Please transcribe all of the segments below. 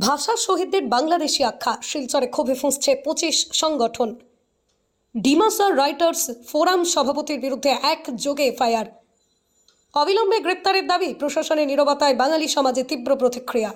ভাষা শহীদদের বাংলাদেশি আখ্যা। শিলচরে ক্ষোভে ফুঁসছে পঁচিশ সংগঠন। ডিমাসার রাইটার্স ফোরাম সভাপতির বিরুদ্ধে এক যোগে এফআইআর। অবিলম্বে গ্রেপ্তারের দাবি, প্রশাসনের নিরবতায় বাঙালি সমাজে তীব্র প্রতিক্রিয়া।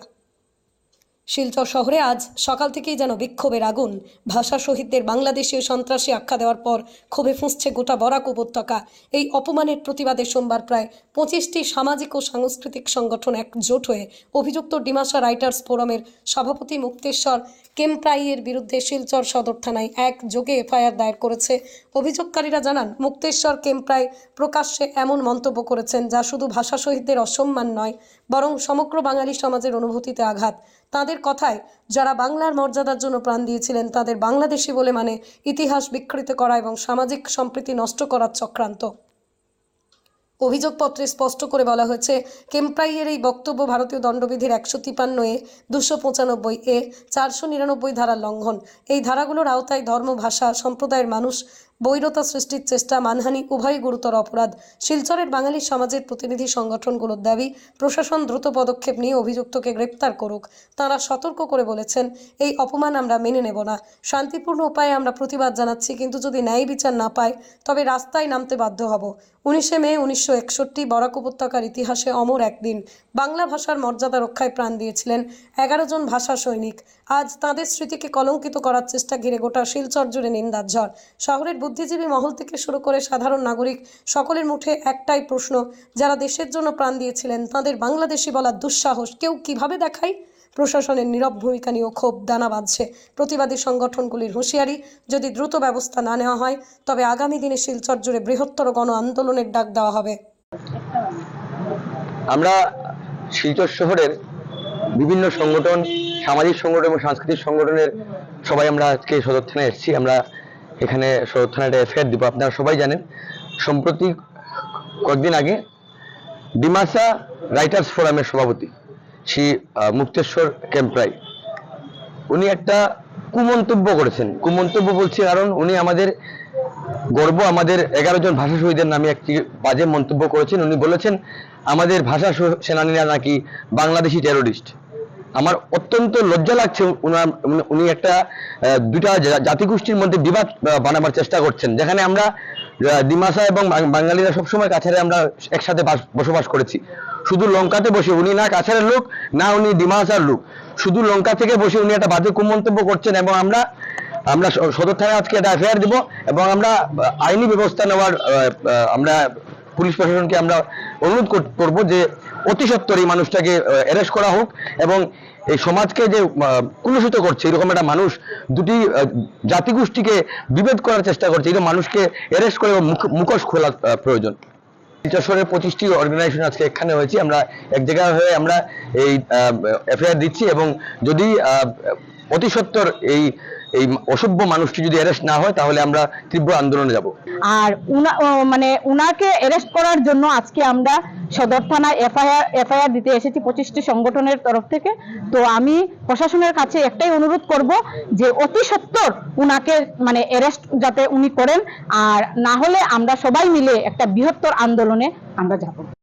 শিলচর শহরে আজ সকাল থেকেই যেন বিক্ষোভের আগুন। ভাষা শহীদদের বাংলাদেশীয় সন্ত্রাসী আখ্যা দেওয়ার পর ক্ষোভে ফুঁসছে গোটা বরাক উপত্যকা। এই অপমানের প্রতিবাদে সোমবার প্রায় পঁচিশটি সামাজিক ও সাংস্কৃতিক সংগঠন একজোট হয়ে অভিযুক্ত ডিমাসা রাইটার্স ফোরামের সভাপতি মুক্তেশ্বর কেমপ্রাইয়ের বিরুদ্ধে শিলচর সদর থানায় এক যোগে এফআইআর দায়ের করেছে। অভিযোগকারীরা জানান, মুক্তেশ্বর কেমপ্রাই প্রকাশ্যে এমন মন্তব্য করেছেন যা শুধু ভাষা শহীদদের অসম্মান নয়, বরং সমগ্র বাঙালি সমাজের অনুভূতিতে আঘাত। তাদের কথায় যারা বাংলার মর্যাদার জন্য প্রাণ দিয়েছিলেন, তাদের বাংলাদেশি বলে মানে ইতিহাস বিকৃত করা এবং সামাজিক সম্প্রীতি নষ্ট করার চক্রান্ত। অভিযোগপত্রে স্পষ্ট করে বলা হয়েছে কেম্প্রাইয়ের এই বক্তব্য ভারতীয় দণ্ডবিধির একশো তিপান্ন এ, দুশো পঁচানব্বই এ, চারশো নিরানব্বই ধারার লঙ্ঘন। এই ধারাগুলোর আওতায় ধর্ম, ভাষা, সম্প্রদায়ের মানুষ বৈরতা সৃষ্টির চেষ্টা মানহানি উভয় গুরুতর অপরাধ। শিলচরের বাঙালি সমাজের প্রতিনিধি সংগঠনগুলোর দাবি, প্রশাসন দ্রুত পদক্ষেপ নিয়ে অভিযুক্তকে গ্রেপ্তার করুক। তারা সতর্ক করে বলেছেন, এই অপমান আমরা মেনে নেব না। শান্তিপূর্ণ উপায়ে আমরা প্রতিবাদ জানাচ্ছি, কিন্তু যদি ন্যায় বিচার না পাই, তবে রাস্তায় নামতে বাধ্য হব। উনিশে মে, উনিশশো একষট্টি, বরাক উপত্যকার ইতিহাসে অমর একদিন। বাংলা ভাষার মর্যাদা রক্ষায় প্রাণ দিয়েছিলেন এগারো জন ভাষা সৈনিক। আজ তাঁদের স্মৃতিকে কলঙ্কিত করার চেষ্টা ঘিরে গোটা শিলচর জুড়ে নিন্দার ঝড়। শহরের বুদ্ধিজীবী মহল থেকে শুরু করে সাধারণ নাগরিক সকলের মুখে একটাই প্রশ্ন, যারা দেশের জন্য প্রাণ দিয়েছিলেন তাদের বাংলাদেশি বলার দুঃসাহস কেউ কীভাবে দেখায়? প্রশাসনের নীরব ভূমিকা নিয়েও ক্ষোভ, দানা বাঁধছে। প্রতিবাদী সংগঠনগুলির হুঁশিয়ারি, যদি দ্রুত ব্যবস্থা না নেওয়া হয়, তবে আগামী দিনে শিলচর জুড়ে বৃহত্তর গণ আন্দোলনের ডাক দেওয়া হবে। আমরা শিলচর শহরের বিভিন্ন সংগঠন, সামাজিক সংগঠন এবং সাংস্কৃতিক সংগঠনের সবাই আমরা আজকে সদর থানায় এসেছি। আমরা এখানে সদর থানায় এফআইআর দিব, আপনারা সবাই জানেন। সম্প্রতি কয়েকদিন আগে ডিমাসা রাইটার্স ফোরামের সভাপতি, শ্রী মুক্তেশ্বর ক্যাম্পরাই উনি একটা কুমন্তব্য করেছেন। কুমন্তব্য বলছি কারণ উনি আমাদের গর্ব, আমাদের এগারো জন ভাষা শহীদের নামে একটি বাজে মন্তব্য করেছেন। উনি বলেছেন, আমাদের ভাষা সেনানীরা নাকি বাংলাদেশি টেরোরিস্ট আমার অত্যন্ত লজ্জা লাগছে উনার উনি- একটা দুটা জাতিগোষ্ঠীর মধ্যে বিবাদ বানাবার চেষ্টা করছেন। যেখানে আমরা ডিমাসা এবং বাঙালিরা সবসময় কাছারে আমরা একসাথে বাস- বসবাস করেছি। শুধু লঙ্কাতে বসে উনি না কাছারের লোক, না উনি ডিমাসার লোক। শুধু লঙ্কা থেকে বসে উনি একটা বাজে কুমন্তব্য করছেন এবং আমরা আমরা সদর থানায় আজকে একটা এফআইআর দিব এবং আমরা, আইনি ব্যবস্থা নেওয়ার আমরা পুলিশ প্রশাসনকে আমরা অনুরোধ কর- করব যে অতি সত্বর এই মানুষটাকে অ্যারেস্ট করা হোক এবং এই সমাজকে যে কুলুষিত করছে, এরকম একটা মানুষ দুটি জাতিগোষ্ঠীকে বিভেদ করার চেষ্টা করছে এরকম মানুষকে অ্যারেস্ট করে মুখ- মুখোশ খোলা প্রয়োজন। শিলচরের পঁচিশটি অর্গানাইজেশন আজকে এখানে হয়েছি, আমরা এক জায়গায় হয়ে আমরা এই এফআইআর দিচ্ছি এবং যদি অতি সত্বর এই এই অসভ্য মানুষটি যদি অ্যারেস্ট না হয়, তাহলে আমরা তীব্র আন্দোলনে যাব। আর মানে উনাকে অ্যারেস্ট করার জন্য আজকে আমরা সদর থানায় এফআইআর এফআইআর দিতে এসেছি পঁচিশটি সংগঠনের তরফ থেকে। তো আমি প্রশাসনের কাছে একটাই অনুরোধ করব যে অতি সত্বর উনাকে মানে অ্যারেস্ট যাতে উনি করেন। আর না হলে আমরা সবাই মিলে একটা বৃহত্তর আন্দোলনে আমরা যাব।